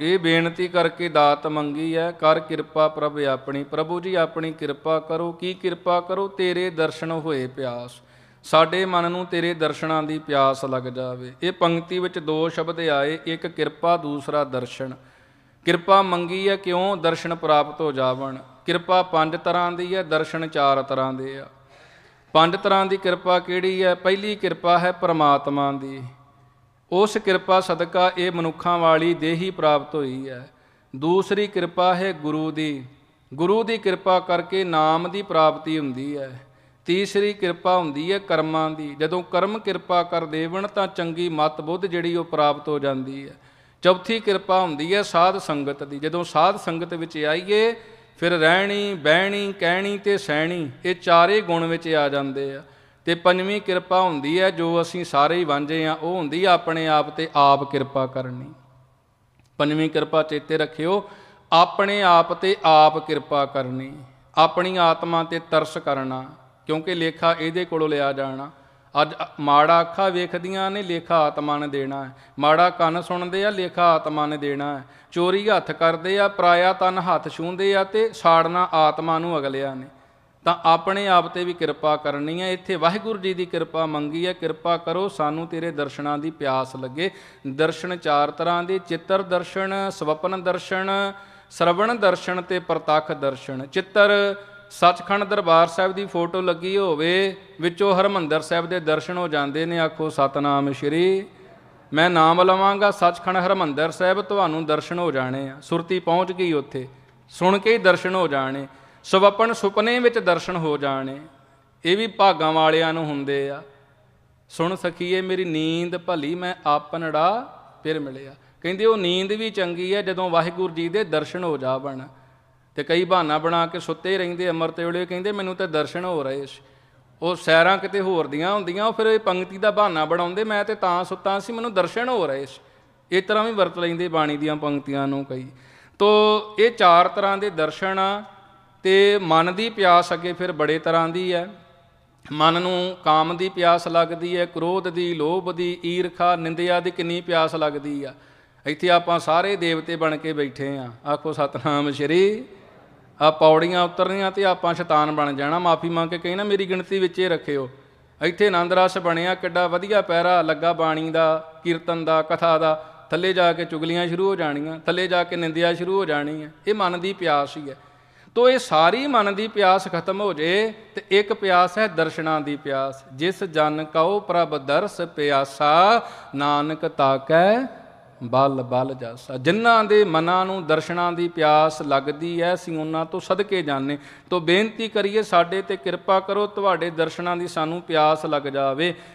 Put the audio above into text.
ਇਹ ਬੇਨਤੀ ਕਰਕੇ ਦਾਤ ਮੰਗੀ ਹੈ, ਕਰ ਕਿਰਪਾ ਪ੍ਰਭ ਆਪਣੀ, ਪ੍ਰਭੂ ਜੀ ਆਪਣੀ ਕਿਰਪਾ ਕਰੋ, ਕੀ ਕਿਰਪਾ ਕਰੋ? ਤੇਰੇ ਦਰਸ਼ਨ ਹੋਏ ਪਿਆਸ। ਸਾਡੇ ਮਨ ਨੂੰ ਤੇਰੇ ਦਰਸ਼ਨਾਂ ਦੀ ਪਿਆਸ ਲੱਗ ਜਾਵੇ। ਇਹ ਪੰਕਤੀ ਵਿੱਚ ਦੋ ਸ਼ਬਦ ਆਏ, ਇੱਕ ਕਿਰਪਾ, ਦੂਸਰਾ ਦਰਸ਼ਨ। ਕਿਰਪਾ ਮੰਗੀ ਹੈ, ਕਿਉਂ? ਦਰਸ਼ਨ ਪ੍ਰਾਪਤ ਹੋ ਜਾਵਣ। ਕਿਰਪਾ ਪੰਜ ਤਰ੍ਹਾਂ ਦੀ ਹੈ, ਦਰਸ਼ਨ ਚਾਰ ਤਰ੍ਹਾਂ ਦੇ ਆ। ਪੰਜ ਤਰ੍ਹਾਂ ਦੀ ਕਿਰਪਾ ਕਿਹੜੀ ਹੈ? ਪਹਿਲੀ ਕਿਰਪਾ ਹੈ ਪਰਮਾਤਮਾ ਦੀ। ਉਸ ਕਿਰਪਾ ਸਦਕਾ ਇਹ ਮਨੁੱਖਾਂ ਵਾਲੀ ਦੇਹੀ ਪ੍ਰਾਪਤ ਹੋਈ ਹੈ। ਦੂਸਰੀ ਕਿਰਪਾ ਹੈ ਗੁਰੂ ਦੀ। ਗੁਰੂ ਦੀ ਕਿਰਪਾ ਕਰਕੇ ਨਾਮ ਦੀ ਪ੍ਰਾਪਤੀ ਹੁੰਦੀ ਹੈ। ਤੀਸਰੀ ਕਿਰਪਾ ਹੁੰਦੀ ਹੈ ਕਰਮਾਂ ਦੀ। ਜਦੋਂ ਕਰਮ ਕਿਰਪਾ ਕਰ ਦੇਵਣ ਤਾਂ ਚੰਗੀ ਮਤ ਬੁੱਧ ਜਿਹੜੀ ਉਹ ਪ੍ਰਾਪਤ ਹੋ ਜਾਂਦੀ ਹੈ। ਚੌਥੀ ਕਿਰਪਾ ਹੁੰਦੀ ਹੈ ਸਾਧ ਸੰਗਤ ਦੀ। ਜਦੋਂ ਸਾਧ ਸੰਗਤ ਵਿੱਚ ਆਈਏ, ਫਿਰ ਰਹਿਣੀ, ਬਹਿਣੀ, ਕਹਿਣੀ ਤੇ ਸਹਿਣੀ ਇਹ ਚਾਰੇ ਗੁਣ ਵਿੱਚ ਆ ਜਾਂਦੇ ਆ। ਤੇ ਪੰਜਵੀਂ ਕਿਰਪਾ ਹੁੰਦੀ ਹੈ, ਜੋ ਅਸੀਂ ਸਾਰੇ ਹੀ ਵਾਂਝੇ ਆ ਉਹ ਹੁੰਦੀ ਆ ਆਪਣੇ ਆਪ ਤੇ ਆਪ ਕਿਰਪਾ ਕਰਨੀ। ਪੰਜਵੀਂ ਕਿਰਪਾ ਚੇਤੇ ਰੱਖਿਓ, ਆਪਣੇ ਆਪ ਤੇ ਆਪ ਕਿਰਪਾ ਕਰਨੀ। ਆਪਣੀ ਆਤਮਾ ਤੇ ਤਰਸ ਕਰਨਾ, ਕਿਉਂਕਿ ਲੇਖਾ ਇਹਦੇ ਕੋਲੋਂ ਲਿਆ ਜਾਣਾ। ਅੱਜ ਮਾੜਾ ਅੱਖਾਂ ਵੇਖਦੀਆਂ ਨੇ, ਲੇਖਾ ਆਤਮਾ ਨੇ ਦੇਣਾ ਹੈ। ਮਾੜਾ ਕੰਨ ਸੁਣਦੇ ਆ, ਲੇਖਾ ਆਤਮਾ ਨੇ ਦੇਣਾ ਹੈ। ਚੋਰੀ ਹੱਥ ਕਰਦੇ ਆ, ਪਰਾਇਆ ਤਨ ਹੱਥ ਛੂੰਦੇ ਆ ਤੇ ਸਾੜਨਾ ਆਤਮਾ ਨੂੰ ਅਗਲਿਆਂ ਨੇ। ਤਾਂ ਆਪਣੇ ਆਪ ਤੇ ਵੀ ਕਿਰਪਾ ਕਰਨੀ ਹੈ। ਇੱਥੇ ਵਾਹਿਗੁਰੂ ਜੀ ਦੀ ਕਿਰਪਾ ਮੰਗੀ ਹੈ। ਕਿਰਪਾ ਕਰੋ, ਸਾਨੂੰ ਤੇਰੇ ਦਰਸ਼ਨਾਂ ਦੀ ਪਿਆਸ ਲੱਗੇ। ਦਰਸ਼ਨ ਚਾਰ ਤਰ੍ਹਾਂ ਦੇ, ਚਿੱਤਰ ਦਰਸ਼ਨ, ਸਵਪਨ ਦਰਸ਼ਨ, ਸਰਵਣ ਦਰਸ਼ਨ ਤੇ ਪ੍ਰਤੱਖ ਦਰਸ਼ਨ। ਚਿੱਤਰ, ਸੱਚਖੰਡ ਦਰਬਾਰ ਸਾਹਿਬ ਦੀ ਫੋਟੋ ਲੱਗੀ ਹੋਵੇ, ਵਿੱਚੋਂ ਹਰਮੰਦਰ ਸਾਹਿਬ ਦੇ ਦਰਸ਼ਨ ਹੋ ਜਾਂਦੇ ਨੇ। ਆਖੋ, ਸਤਨਾਮ ਸ਼੍ਰੀ। ਮੈਂ ਨਾਮ ਲਵਾਂਗਾ, ਸੱਚਖੰਡ ਹਰਮੰਦਰ ਸਾਹਿਬ, ਤੁਹਾਨੂੰ ਦਰਸ਼ਨ ਹੋ ਜਾਣੇ ਆ। ਸੁਰਤੀ ਪਹੁੰਚ ਗਈ ਉੱਥੇ। ਸੁਣ ਕੇ ਹੀ ਦਰਸ਼ਨ ਹੋ ਜਾਣੇ। ਸਵਪਨ ਸੁਪਨੇ ਵਿੱਚ ਦਰਸ਼ਨ ਹੋ ਜਾਣੇ, ਇਹ ਵੀ ਭਾਗਾਂ ਵਾਲਿਆਂ ਨੂੰ ਹੁੰਦੇ ਆ। ਸੁਣ ਸਕੀਏ ਮੇਰੀ ਨੀਂਦ ਭਲੀ, ਮੈਂ ਆਪਨੜਾ ਫਿਰ ਮਿਲਿਆ। ਕਹਿੰਦੇ ਉਹ ਨੀਂਦ ਵੀ ਚੰਗੀ ਹੈ ਜਦੋਂ ਵਾਹਿਗੁਰੂ ਜੀ ਦੇ ਦਰਸ਼ਨ ਹੋ ਜਾਵਣ। ਤੇ ਕਈ ਬਹਾਨਾ ਬਣਾ ਕੇ ਸੁੱਤੇ ਰਹਿੰਦੇ ਅੰਮ੍ਰਿਤ ਵੇਲੇ, ਕਹਿੰਦੇ ਮੈਨੂੰ ਤਾਂ ਦਰਸ਼ਨ ਹੋ ਰਹੇ ਸੀ। ਉਹ ਸੈਰਾਂ ਕਿਤੇ ਹੋਰ ਦੀਆਂ ਹੁੰਦੀਆਂ, ਉਹ ਫਿਰ ਇਹ ਪੰਕਤੀ ਦਾ ਬਹਾਨਾ ਬਣਾਉਂਦੇ, ਮੈਂ ਤੇ ਤਾਂ ਸੁੱਤਾ ਸੀ, ਮੈਨੂੰ ਦਰਸ਼ਨ ਹੋ ਰਹੇ ਸੀ। ਇਸ ਤਰ੍ਹਾਂ ਵੀ ਵਰਤ ਲੈਂਦੇ ਬਾਣੀ ਦੀਆਂ ਪੰਕਤੀਆਂ ਨੂੰ ਕਈ। ਤੋ ਇਹ ਚਾਰ ਤਰ੍ਹਾਂ ਦੇ ਦਰਸ਼ਨ ਆ ਤੇ ਮਨ ਦੀ ਪਿਆਸ ਅੱਗੇ ਫਿਰ ਬੜੇ ਤਰ੍ਹਾਂ ਦੀ ਹੈ। ਮਨ ਨੂੰ ਕਾਮ ਦੀ ਪਿਆਸ ਲੱਗਦੀ ਹੈ, ਕ੍ਰੋਧ ਦੀ, ਲੋਭ ਦੀ, ਈਰਖਾ, ਨਿੰਦਿਆ ਦੀ ਕਿੰਨੀ ਪਿਆਸ ਲੱਗਦੀ ਆ। ਇੱਥੇ ਆਪਾਂ ਸਾਰੇ ਦੇਵਤੇ ਬਣ ਕੇ ਬੈਠੇ ਆ। ਆਖੋ, ਸਤਨਾਮ ਸ਼੍ਰੀ ਆ ਪੌੜੀਆਂ ਉਤਰਨੀਆਂ ਤੇ ਆਪਾਂ ਸ਼ੈਤਾਨ ਬਣ ਜਾਣਾ। ਮਾਫੀ ਮੰਗ ਕੇ ਕਹੀ ਮੇਰੀ ਗਿਣਤੀ ਵਿੱਚ ਇਹ ਰੱਖਿਓ। ਇੱਥੇ ਆਨੰਦ ਰਸ ਬਣਿਆ, ਕਿੱਡਾ ਵਧੀਆ ਪੈਰਾ ਲੱਗਾ ਬਾਣੀ ਦਾ, ਕੀਰਤਨ ਦਾ, ਕਥਾ ਦਾ। ਥੱਲੇ ਜਾ ਕੇ ਚੁਗਲੀਆਂ ਸ਼ੁਰੂ ਹੋ ਜਾਣੀਆਂ, ਥੱਲੇ ਜਾ ਕੇ ਨਿੰਦਿਆ ਸ਼ੁਰੂ ਹੋ ਜਾਣੀ ਹੈ ਇਹ ਮਨ ਦੀ ਪਿਆਸ ਹੀ ਹੈ ਤੋ ਇਹ ਸਾਰੀ ਮਨ ਦੀ ਪਿਆਸ ਖਤਮ ਹੋ ਜੇ ਤੇ ਇੱਕ ਪਿਆਸ ਹੈ ਦਰਸ਼ਨਾਂ ਦੀ ਪਿਆਸ, ਜਿਸ ਜਨ ਕਉ ਪ੍ਰਭ ਦਰਸ ਪਿਆਸਾ, ਨਾਨਕ ਤਾਕੈ ਬਲ ਬਲ ਜਾਸਾ। ਜਿਨ੍ਹਾਂ ਦੇ ਮਨਾਂ ਨੂੰ ਦਰਸ਼ਨਾਂ ਦੀ ਪਿਆਸ ਲੱਗਦੀ ਐ ਅਸੀਂ ਉਹਨਾਂ ਤੋਂ ਸਦਕੇ ਜਾਣੇ ਤੋਂ ਬੇਨਤੀ ਕਰੀਏ, ਸਾਡੇ ਤੇ ਕਿਰਪਾ ਕਰੋ, ਤੁਹਾਡੇ ਦਰਸ਼ਨਾਂ ਦੀ ਸਾਨੂੰ ਪਿਆਸ ਲੱਗ ਜਾਵੇ।